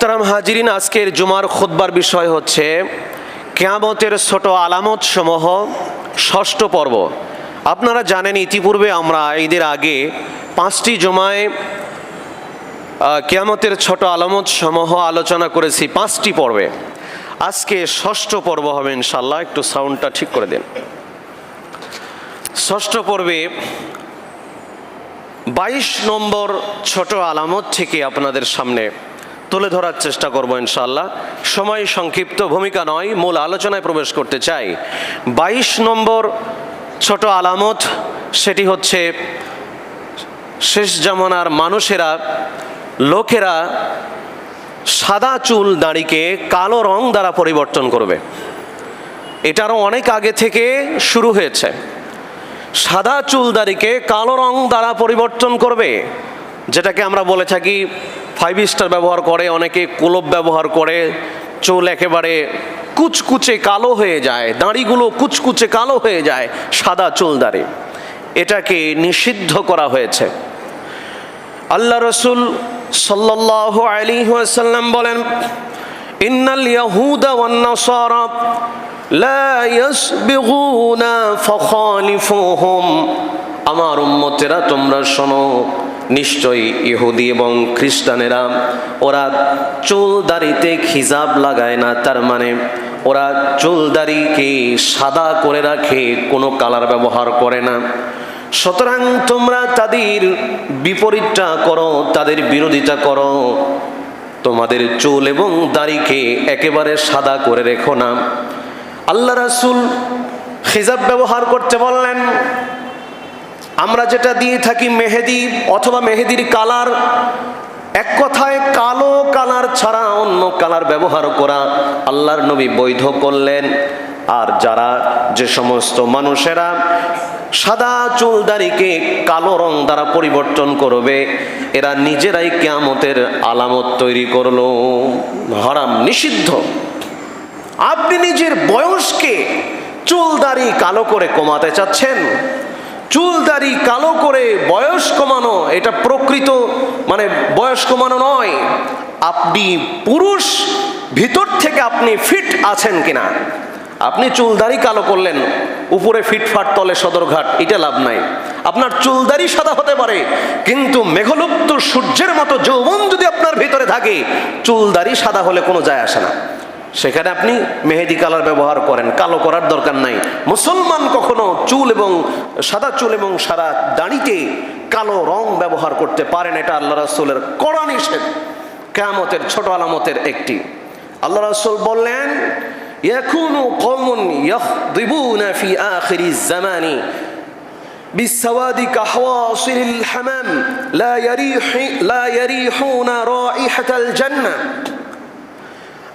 মোহতারাম হাজিরিন, আজকের জুমার খোদবার বিষয় হচ্ছে কেয়ামতের ছোট আলামত সমূহ ষষ্ঠ পর্ব। আপনারা জানেন, ইতিপূর্বে আমরা ঈদের আগে পাঁচটি জমায় কেয়ামতের ছোট আলামত সমূহ আলোচনা করেছি পাঁচটি পর্বে। আজকে ষষ্ঠ পর্ব হবে ইনশাল্লাহ একটু সাউন্ডটা ঠিক করে দিন। ষষ্ঠ পর্বে বাইশ নম্বর ছোট আলামত থেকে আপনাদের সামনে তুলে ধরার চেষ্টা করব ইনশাল্লাহ সময় সংক্ষিপ্ত, ভূমিকা নয়, মূল আলোচনায় প্রবেশ করতে চাই। বাইশ নম্বর ছোট আলামত, সেটি হচ্ছে শেষ জামানার মানুষেরা, লোকেরা সাদা চুল দাড়িকে কালো রং দ্বারা পরিবর্তন করবে। এটারও অনেক আগে থেকে শুরু হয়েছে। সাদা চুলদারিকে কালো রং দ্বারা পরিবর্তন করবে, যেটাকে আমরা বলে থাকি ফাইভ স্টার ব্যবহার করে, অনেকে কুলব ব্যবহার করে, চুল একেবারে কুচকুচে কালো হয়ে যায়, দাঁড়িগুলো কুচকুচে কালো হয়ে যায় সাদা চুলদারি। এটাকে নিষিদ্ধ করা হয়েছে। আল্লাহ রসুল সাল্লাহ আলী ওয়াসাল্লাম বলেন, ইন্নাল ইয়াহুদা ওয়ান নাসারা লা আমার উম্মতেরা, তোমরা শোনো নিশ্চয়ই ইহুদি এবং খ্রিস্টানেরা ওরা চুল দাড়িতে খিজাব লাগায় না, তার মানে ওরা চুল দাড়িকে সাদা করে রাখে, কোনো কালার ব্যবহার করে না। সুতরাং তোমরা তাদের বিপরীতটা করো, তাদের বিরোধিতা করো। তোমাদের চুল এবং দাড়িকে একেবারে সাদা করে রেখো না। আল্লাহ রাসুল খিজাব ব্যবহার করতে বললেন আমরা যেটা দিয়ে থাকি মেহেদি অথবা মেহেদির কালার, এক কথায় কালো কালার ছাড়া অন্য কালার ব্যবহার করা আল্লাহর নবী বৈধ করলেন। আর যারা যে সমস্ত মানুষেরা সাদা চুলদারিকে কালো রং দ্বারা পরিবর্তন করবে, এরা নিজেরাই কেয়ামতের আলামত তৈরি করল। হারাম, নিষিদ্ধ। আপনি নিজের বয়সকে চুলদারি কালো করে কমাতে চাচ্ছেন চুলদারি কালো করে বয়স কমানো এটা প্রকৃত মানে বয়স কমানো নয়। আপনি পুরুষ, ভিতর থেকে আপনি ফিট আছেন কিনা? আপনি চুলদারি কালো করলেন, উপরে ফিটফাট তলে সদরঘাট, এটা লাভ নাই। আপনার চুলদারি সাদা হতে পারে, কিন্তু মেঘলুপ্ত সূর্যের মতো যৌবন যদি আপনার ভিতরে থাকে চুলদারি সাদা হলে কোনো যায় আসে না। সেখানে আপনি মেহেদি কালার ব্যবহার করেন কালো করার দরকার নাই মুসলমান কখনো চুল এবং সাদা চুল এবং সাদা দাড়িতে কালো রং ব্যবহার করতে পারেন এটা আল্লাহ রাসুলের কড়া নিষেধ কেয়ামতের ছোট আলামতের একটি আল্লাহ রাসুল বললেন يكون قوم يخضبون في آخر الزمان بالسواد كحواصل الحمام لا يريح لا يريحون رائحة الجنة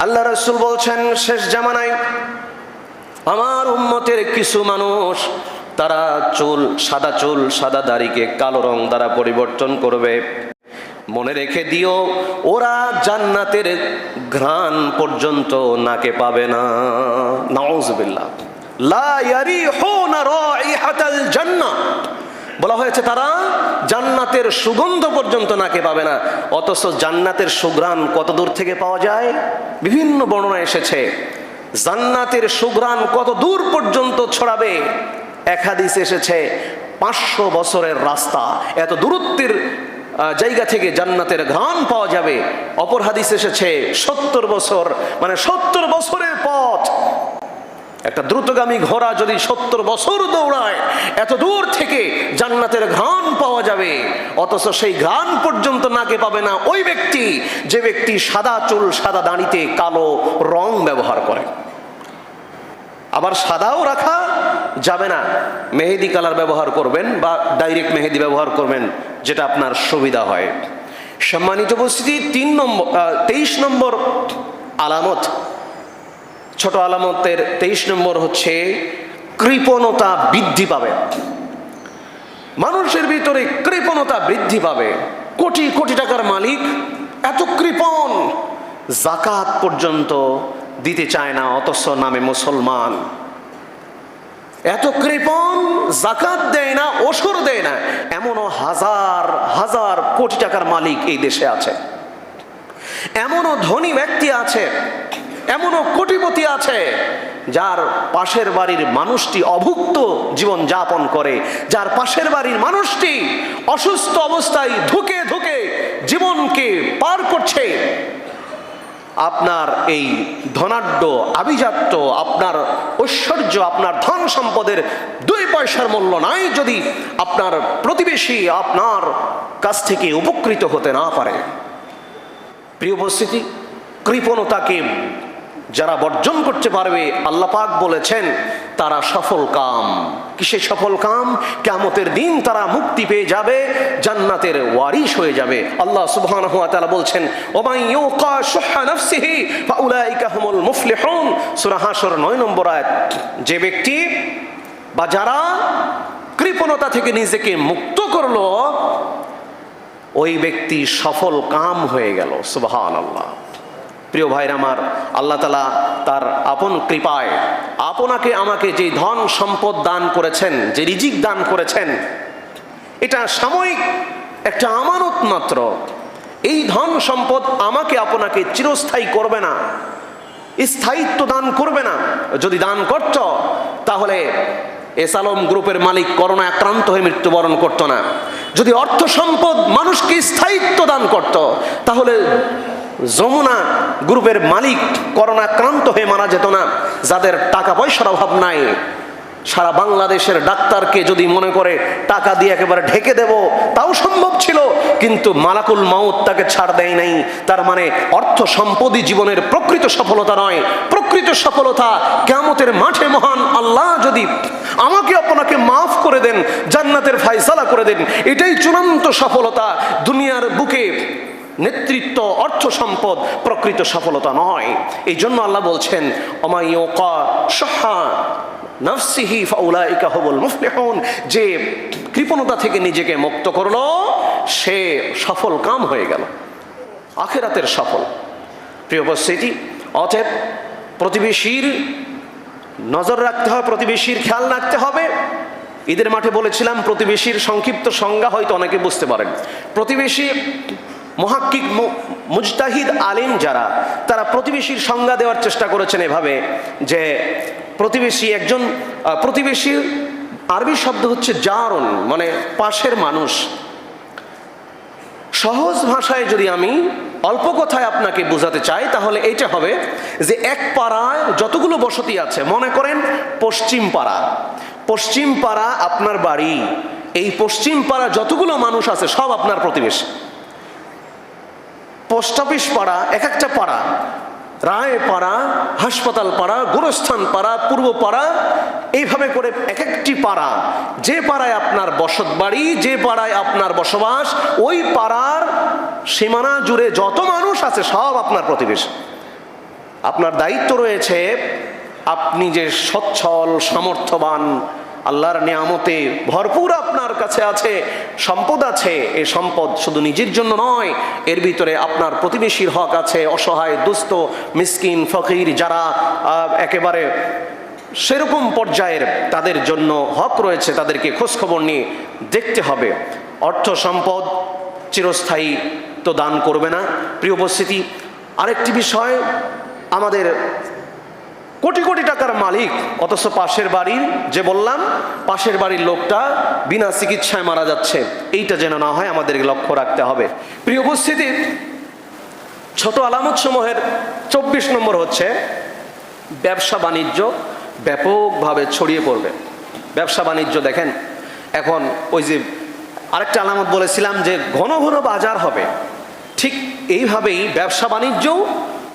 আল্লাহ রসুল বলছেন, শেষ জামানায় আমার উম্মতের কিছু মানুষ তারা চুল, সাদা চুল, সাদা দাড়িকে কালো রং দ্বারা পরিবর্তন করবে। মনে রেখে দিও, ওরা জান্নাতের ঘ্রাণ পর্যন্ত নাকে পাবে না। নাউজবিল্লাহ। লা ইয়ারিহুনা রাইহাতাল জান্নাহ। বলা হয়েছে, তারা জান্নাতের সুগন্ধ পর্যন্ত নাকে পাবে না। অথচ জান্নাতের সুগ্রাণ কত দূর থেকে পাওয়া যায়? বিভিন্ন বর্ণনা এসেছে, জান্নাতের সুগ্রাণ কত দূর পর্যন্ত ছড়াবে? এক হাদিস এসেছে, পাঁচশো বছরের রাস্তা, এত দূরত্বের জায়গা থেকে জান্নাতের ঘ্রাণ পাওয়া যাবে। অপর হাদিস এসেছে, সত্তর বছর মানে সত্তর বছরের পথ একটা দ্রুতগামী ঘোড়া যদি সত্তর বছর দৌড়ায়, এত দূর থেকে জান্নাতের ঘ্রাণ পাওয়া যাবে। অথচ সেই ঘ্রাণ পর্যন্ত নাকে পাবে না ওই ব্যক্তি, যে ব্যক্তি সাদা চুল, সাদা দাঁড়িতে কালো রং ব্যবহার করে। আবার সাদাও রাখা যাবে না। মেহেদি কালার ব্যবহার করবেন বা ডাইরেক্ট মেহেদি ব্যবহার করবেন, যেটা আপনার সুবিধা হয়। সম্মানিত উপস্থিতি, তিন নম্বর তেইশ নম্বর আলামত। ছোট আলামতের তেইশ নম্বর হচ্ছে কৃপণতা বৃদ্ধি পাবে। মানুষের ভিতরে কৃপণতা বৃদ্ধি পাবে। কোটি কোটি টাকার মালিক এত কৃপণ জাকাত পর্যন্ত দিতে চায় না, অথচ নামে মুসলমান। এত কৃপণ জাকাত দেয় না ওসর দেয় না, এমনও হাজার হাজার কোটি টাকার মালিক এই দেশে আছে। এমনও ধনী ব্যক্তি আছে এমনও কোটিপতি আছে যার পাশের বাড়ির মানুষটি অভুক্ত জীবন যাপন করে, যার পাশের বাড়ির মানুষটি অসুস্থ অবস্থায় ধুকে ধুকে জীবনকে পার করছে। আপনার এই ধনাঢ্য আভিজাত্য, আপনার ঐশ্বর্য, আপনার ধন সম্পদের দুই পয়সার মূল্য নাই যদি আপনার প্রতিবেশী আপনার কাছ থেকে উপকৃত হতে না পারে। প্রিয় উপস্থিতি, কৃপণতাকে যারা বর্জন করতে পারবে, আল্লাহ পাক বলেছেন, তারা সফল কাম। কিসে সফল কাম? কেমতের দিন তারা মুক্তি পেয়ে যাবে, জান্নাতের ওয়ারিশ হয়ে যাবে। আল্লাহ সুবহানাহু ওয়া তাআলা বলছেন ওমাই ইউকা শুহা নাফসিহি ফাউলাইকা হুমুল মুফলিহুন। সূরা হাশর 9 নম্বর আয়াত, যে ব্যক্তি বা যারা কৃপণতা থেকে নিজেকে মুক্ত করল, ওই ব্যক্তি সফল কাম হয়ে গেল। সুবহান আল্লাহ প্রিয় ভাইর আমার, আল্লাহ তালা তার আপন কৃপায় আপনাকে, আমাকে যে ধন সম্পদ দান করেছেন, যে রিজিক দান করেছেন, এটা সাময়িক একটা আমানত মাত্র। এই ধন সম্পদ আমাকে, আপনাকে চিরস্থায়ী করবে না, স্থায়িত্ব দান করবে না। যদি দান করত, তাহলে এস আলম গ্রুপের মালিক করোনা আক্রান্ত হয়ে মৃত্যুবরণ করতো না। যদি অর্থ সম্পদ মানুষকে স্থায়িত্ব দান করত, তাহলে যমুনা গ্রুপের মালিক করোনাক্রান্ত হয়ে মারা যেত না। যাদের টাকা পয়সার অভাব নাই। সারা বাংলাদেশের ডাক্তারকে যদি মনে করে টাকা দিয়ে একেবারে ঢেকে দেব, তাও সম্ভব ছিল। কিন্তু মালাকুল মাউত তাকে ছাড় দেয় নাই। তার মানে অর্থ সম্পদই জীবনের প্রকৃত সফলতা নয়। প্রকৃত সফলতা কেমতের মাঠে মহান আল্লাহ যদি আমাকে, আপনাকে মাফ করে দেন, জান্নাতের ফাইসালা করে দেন, এটাই চূড়ান্ত সফলতা। দুনিয়ার বুকে নেতৃত্ব, অর্থ সম্পদ প্রকৃত সফলতা নয়। এই জন্য আল্লাহ বলছেন যে কৃপণতা থেকে নিজেকে মুক্ত করল, সে সফল কাম হয়ে গেল। আখেরাতের সফল। প্রিয় উপস্থিতি, অতএব প্রতিবেশীর নজর রাখতে হবে, প্রতিবেশীর খেয়াল রাখতে হবে। ঈদের মাঠে বলেছিলাম, প্রতিবেশীর সংক্ষিপ্ত সংজ্ঞা হয়তো অনেকে বুঝতে পারেন। প্রতিবেশী মহাক্কিক মুজতাহিদ আলিম যারা তারা প্রতিবেশীর সংজ্ঞা দেওয়ার চেষ্টা করেছেন এভাবে যে প্রতিবেশী একজন আহ, প্রতিবেশী আরবি শব্দ হচ্ছে জারন মানে পাশের মানুষ। সহজ ভাষায় যদি আমি অল্প কথায় আপনাকে বোঝাতে চাই তাহলে এইটা হবে যে এক পাড়ায় যতগুলো বসতি আছে মনে করেন পশ্চিম পাড়া পশ্চিম পাড়া আপনার বাড়ি এই পশ্চিম পাড়া যতগুলো মানুষ আছে সব আপনার প্রতিবেশী। পোস্ট অফিস পাড়া, এক একটা পাড়া। রায় পাড়া, হাসপাতাল পাড়া, গোরস্থান পাড়া, পূর্ব পাড়া, এইভাবে করে এক একটি পাড়া। যে পাড়ায় আপনার বসত বাড়ি, যে পাড়ায় আপনার বসবাস, ওই পাড়ার সীমানা জুড়ে যত মানুষ আছে, সব আপনার প্রতিবেশী। আপনার দায়িত্ব রয়েছে, আপনি যে সচ্ছল, সামর্থ্যবান আল্লাহর নিয়ামতে ভরপুর আপনার কাছে আছে, সম্পদ আছে এই সম্পদ শুধু নিজের জন্য নয়, এর ভিতরে আপনার প্রতিবেশীর হক আছে, অসহায়, দুস্থ, মিসকিন, ফকির যারা একেবারে সেরকম পর্যায়ের তাদের জন্য হক রয়েছে, তাদেরকে খোঁজখবর নিয়ে দেখতে হবে। অর্থ সম্পদ চিরস্থায়ী তো দান করবে না। প্রিয় উপস্থিতি, আরেকটি বিষয় আমাদের কোটি কোটি টাকার মালিক। অথচ পাশের বাড়ির যে বললাম, পাশের বাড়ির লোকটা বিনা চিকিৎসায় মারা যাচ্ছে। এইটা যেন না হয় আমাদের লক্ষ্য রাখতে হবে। প্রিয় উপস্থিতি, ছোট আলামত সমূহের চব্বিশ নম্বর হচ্ছে, ব্যবসা বাণিজ্য ব্যাপকভাবে ছড়িয়ে পড়বে। ব্যবসা বাণিজ্য দেখেন, এখন ওই যে আরেকটা আলামত বলেছিলাম যে ঘন ঘন বাজার হবে। ঠিক এইভাবেই ব্যবসা বাণিজ্যও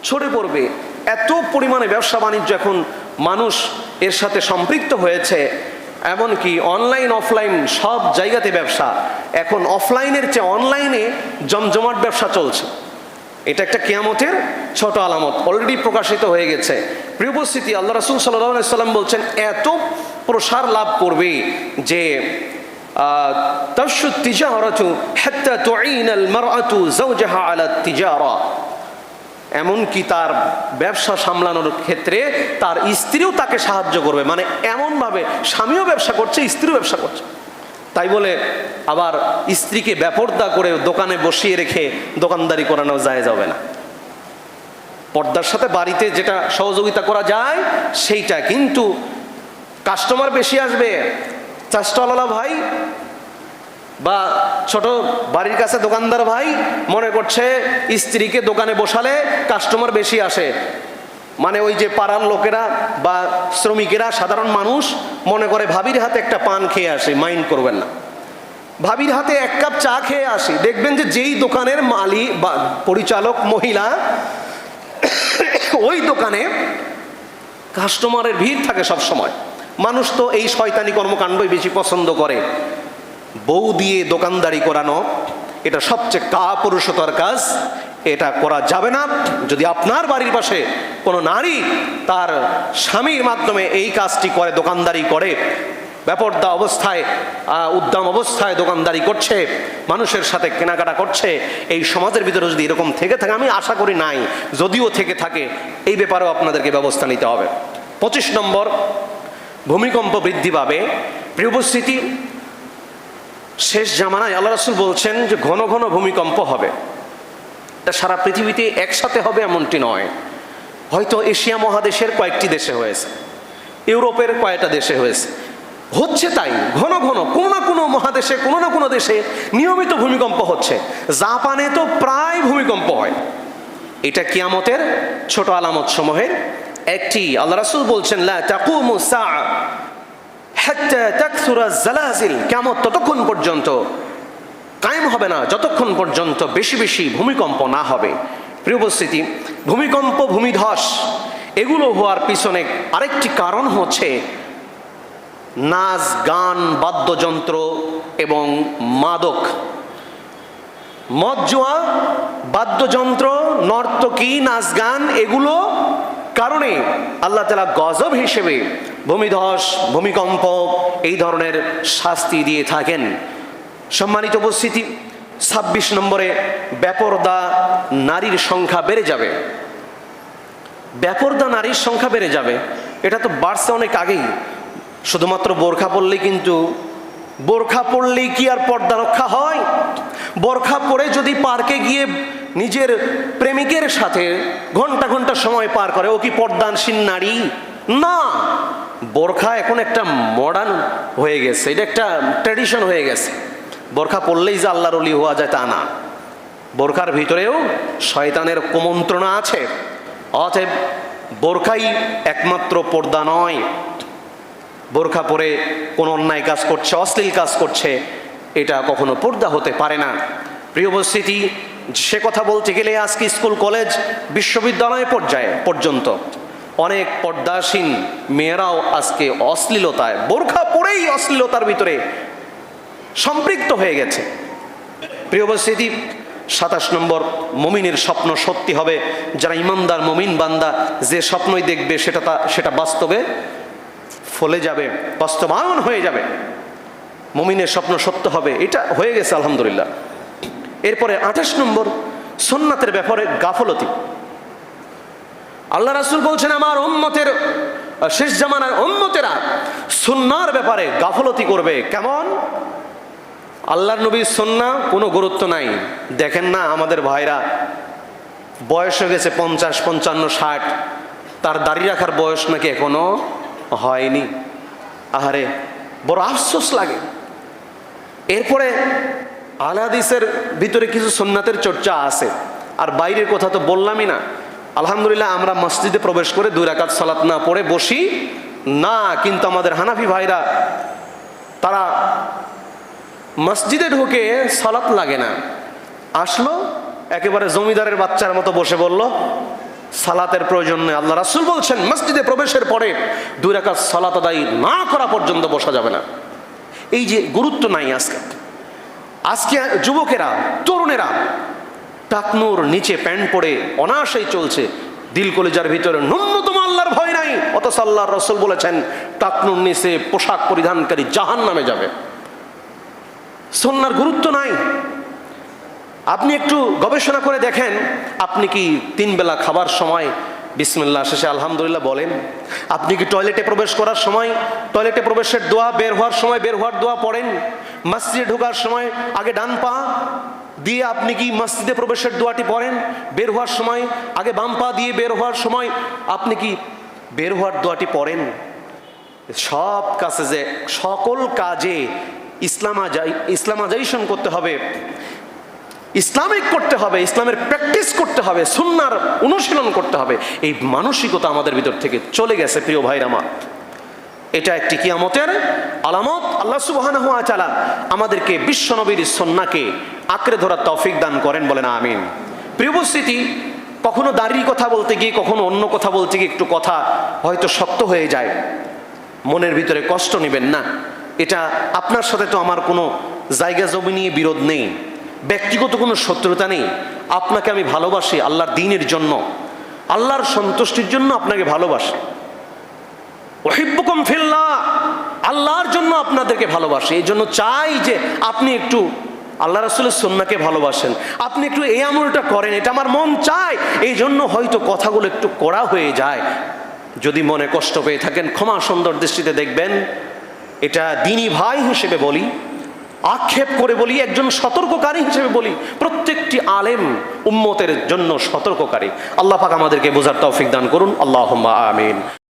ছড়ে পড়বে। এত পরিমাণে ব্যবসা বাণিজ্য এখন মানুষ এর সাথে সম্পৃক্ত হয়েছে, এমনকি অনলাইন অফলাইন সব জায়গাতে ব্যবসা। এখন অফলাইনের চেয়ে অনলাইনে জমজমাট ব্যবসা চলছে। এটা একটা কেয়ামতের ছোট আলামত অলরেডি প্রকাশিত হয়ে গেছে। প্রিয় উপস্থিতি, আল্লাহ রাসুল সাল্লাম বলছেন, এত প্রসার লাভ করবে যে তফসু তিজারতু হাত্তা তুঈন আল মারআতু যাওজাহা আলা তিজারা। এমনকি তার ব্যবসা সামলানোর ক্ষেত্রে তার স্ত্রীও তাকে সাহায্য করবে। মানে এমনভাবে স্বামীও ব্যবসা করছে, স্ত্রীও ব্যবসা করছে। তাই বলে আবার স্ত্রীকে ব্যাপর্দা করে দোকানে বসিয়ে রেখে দোকানদারি করানো যায় যাবে না। পর্দার সাথে বাড়িতে যেটা সহযোগিতা করা যায়, সেইটা। কিন্তু কাস্টমার বেশি আসবে চাষটলা ভাই বা ছোট বাড়ির কাছে দোকানদার ভাই মনে করছে স্ত্রীকে দোকানে বসালে কাস্টমার বেশি আসে। মানে ওই যে পাড়ার লোকেরা বা শ্রমিকেরা, সাধারণ মানুষ মনে করে ভাবির হাতে একটা পান খেয়ে আসে মাইন্ড করবেন না। ভাবির হাতে এক কাপ চা খেয়ে আসি। দেখবেন যে যেই দোকানের মালি বা পরিচালক, মহিলা, ওই দোকানে কাস্টমারের ভিড় থাকে সব সময় মানুষ তো এই শয়তানি কর্মকাণ্ডই বেশি পছন্দ করে। বউ দিয়ে দোকানদারি করানো, এটা সবচেয়ে কাপুরুষতার কাজ, এটা করা যাবে না। যদি আপনার বাড়ির পাশে কোনো নারী তার স্বামীর মাধ্যমে এই কাজটি করে, দোকানদারি করে ব্যাপারদা অবস্থায় উদ্দাম অবস্থায় দোকানদারি করছে, মানুষের সাথে কেনাকাটা করছে, এই সমাজের ভিতরে যদি এরকম থেকে থাকে, আমি আশা করি নাই, যদিও থেকে থাকে, এই ব্যাপারেও আপনাদেরকে ব্যবস্থা নিতে হবে। পঁচিশ নম্বর, ভূমিকম্প বৃদ্ধি পাবে, প্রিয় উপস্থিতি শেষ জামানায় আল্লাহ রাসুল বলছেন যে ঘন ঘন ভূমিকম্প হবে। এটা সারা পৃথিবীতে একসাথে হবে এমনটি নয়। হয়তো এশিয়া মহাদেশের কয়েকটি দেশে হয়েছে, ইউরোপের কয়েকটা দেশে হয়েছে। হচ্ছে তাই, ঘন ঘন, কোনো না কোনো মহাদেশে, কোনো না কোনো দেশে নিয়মিত ভূমিকম্প হচ্ছে। জাপানে তো প্রায় ভূমিকম্প হয়। এটা কিয়ামতের ছোট আলামত সমূহের একটি, আল্লাহ রাসুল বলছেন, লা তাকুমু কেমন ততক্ষণ পর্যন্ত কায়েম হবে না, যতক্ষণ পর্যন্ত বেশি বেশি ভূমিকম্প না হবে। প্রিয় উপস্থিতি, ভূমিকম্প, ভূমিধস, এগুলো হওয়ার পিছনে আরেকটি কারণ হচ্ছে নাচ, গান, বাদ্যযন্ত্র এবং মাদক। মদ জোয়া বাদ্যযন্ত্র, নর্তকী নাচ গান এগুলো কারণে আল্লাহ তালা গজব হিসেবে ভূমিধস, ভূমিকম্প, এই ধরনের শাস্তি দিয়ে থাকেন। সম্মানিত উপস্থিতি, ছাব্বিশ নম্বরে ব্যাপরদা নারীর সংখ্যা বেড়ে যাবে। ব্যাপরদা নারীর সংখ্যা বেড়ে যাবে, এটা তো বাড়ছে অনেক আগেই। শুধুমাত্র বোরখা পড়লেই কিন্তু, বোরখা পড়লেই কি আর পর্দা রক্ষা হয়? বোরখা পরে যদি পার্কে গিয়ে নিজের প্রেমিকের সাথে ঘণ্টা ঘণ্টা সময় পার করে, ও কি পর্দানসীন নারী? না! বোরখা এখন একটা মডার্ন হয়ে গেছে, এটা একটা ট্র্যাডিশন হয়ে গেছে। বোরখা পড়লেই যে আল্লাহর অলি হওয়া যায় তা না। বোরখার ভিতরেও শয়তানের কুমন্ত্রণা আছে। অতএব বোরখাই একমাত্র পর্দা নয়। বোরখা পরে কোনো অন্যায় কাজ করছে, অশ্লীল কাজ করছে, এটা কখনো পর্দা হতে পারে না। প্রিয় উপস্থিতি, সে কথা বলতে গেলে আজকে স্কুল, কলেজ, বিশ্ববিদ্যালয় পর্যায়ে পর্যন্ত অনেক পর্দাসীন মেয়েরাও আজকে অশ্লীলতায়, বোরখা পরেই অশ্লীলতার ভিতরে সম্পৃক্ত হয়ে গেছে। প্রিয় উপস্থিতি, সাতাশ নম্বর মমিনের স্বপ্ন সত্যি হবে। যারা ইমানদার মমিন বান্দা, যে স্বপ্নই দেখবে সেটা তা, সেটা বাস্তবে ফলে যাবে, বাস্তবায়ন হয়ে যাবে। মমিনের স্বপ্ন সত্য হবে, এটা হয়ে গেছে, আলহামদুলিল্লাহ। এরপরে আঠাশ নম্বর, সোননাথের ব্যাপারে গাফলতি। আল্লাহ রাসুল বলছেন আমার উম্মতের আহ, শেষ জামানার উম্মতেরা সুন্নার ব্যাপারে গাফলতি করবে। কেমন? আল্লাহর নবীর সন্না কোনো গুরুত্ব নাই। দেখেন না আমাদের ভাইরা বয়স হয়ে গেছে পঞ্চাশ পঞ্চান্ন ষাট। তার দাড়ি রাখার বয়স নাকি এখনও হয়নি। আহারে বড় আফসোস লাগে। এরপরে আলাদিসের ভিতরে কিছু সোননাথের চর্চা আছে। আর বাইরের কথা তো বললামই না। আলহামদুলিল্লাহ, আমরা মসজিদে প্রবেশ করে দুই রাকাত সালাত না পড়ে বসি। না, কিন্তু আমাদের হানাফি ভাইরা, তারা মসজিদে ঢুকে সালাত লাগে না। আসলো, একেবারে জমিদারের বাচ্চার মতো বসে বলল, সালাতের প্রয়োজন নেই, আল্লাহ রাসুল বলছেন, মসজিদে প্রবেশের পরে দুই রাকাত সালাত আদায় না করা পর্যন্ত বসা যাবে না। এই যে গুরুত্ব নাই আজকে। আজকে যুবকেরা, তরুণেরা টাকনুর নিচে প্যান্ট পরে অনায়াসেই চলছে। দিল কলেজার ভিতরে, ন্যূনতম আল্লাহর ভয় নাই। অথচ আল্লাহর রসুল বলেছেন টাকনুর নিচে পোশাক পরিধানকারী জাহান নামে যাবে। সন্ন্যার গুরুত্ব নাই। আপনি একটু গবেষণা করে দেখেন, আপনি কি তিন বেলা খাবার সময় বিসমিল্লাহ শেষে আলহামদুলিল্লাহ বলেন? আপনি কি টয়লেটে প্রবেশ করার সময়, টয়লেটে প্রবেশের দোয়া বের হওয়ার সময় বের হওয়ার দোয়া পড়েন? মসজিদে ঢোকার সময় আগে ডান পা দিয়ে আপনি কি মসজিদে প্রবেশের দোয়াটি পড়েন? বের হওয়ার সময়, আগে বাম পা দিয়ে বের হওয়ার সময় আপনি কি বের হওয়ার দোয়াটি পড়েন? সব কাছে যে, সকল কাজে ইসলামাজাই, ইসলামাজাইশন করতে হবে, ইসলামিক করতে হবে, ইসলামের প্র্যাকটিস করতে হবে, সুন্নার অনুশীলন করতে হবে। এই মানসিকতা আমাদের ভিতর থেকে চলে গেছে, প্রিয় ভাইরা আমার। এটা একটি কিয়ামতের আলামত। আল্লাহ সুবহানাহু ওয়া তাআলা আমাদেরকে বিশ্বনবীর সন্নাকে আঁকড়ে ধরার তৌফিক দান করেন, বলেন আমিন। প্রিয় উপস্থিতি, কখনো দাড়ির কথা বলতে গিয়ে, কখনো অন্য কথা বলতে গিয়ে একটু কথা হয়তো শক্ত হয়ে যায়। মনের ভিতরে কষ্ট নেবেন না। এটা আপনার সাথে তো আমার কোনো জায়গা জমি নিয়ে বিরোধ নেই। ব্যক্তিগত কোনো শত্রুতা নেই। আপনাকে আমি ভালোবাসি আল্লাহর দিনের জন্য। আল্লাহর সন্তুষ্টির জন্য আপনাকে ভালোবাসি। ওহিব্বুকুম ফিল্লাহ। আল্লাহর জন্য আপনাদেরকে ভালোবাসি। এই জন্য চাই যে আপনি একটু আল্লাহ রাসুলের সন্নাকে ভালোবাসেন। আপনি একটু এই আমলটা করেন, এটা আমার মন চায়। এই জন্য হয়তো কথাগুলো একটু কড়া হয়ে যায়। যদি মনে কষ্ট পেয়ে থাকেন, ক্ষমা সুন্দর দৃষ্টিতে দেখবেন। এটা দিনী ভাই হিসেবে বলি, আক্ষেপ করে বলি, একজন সতর্ককারী হিসেবে বলি। প্রত্যেকটি আলেম উম্মতের জন্য সতর্ককারী। আল্লাহ পাক আমাদেরকে বোঝার তৌফিক দান করুন। আল্লাহ আমিন।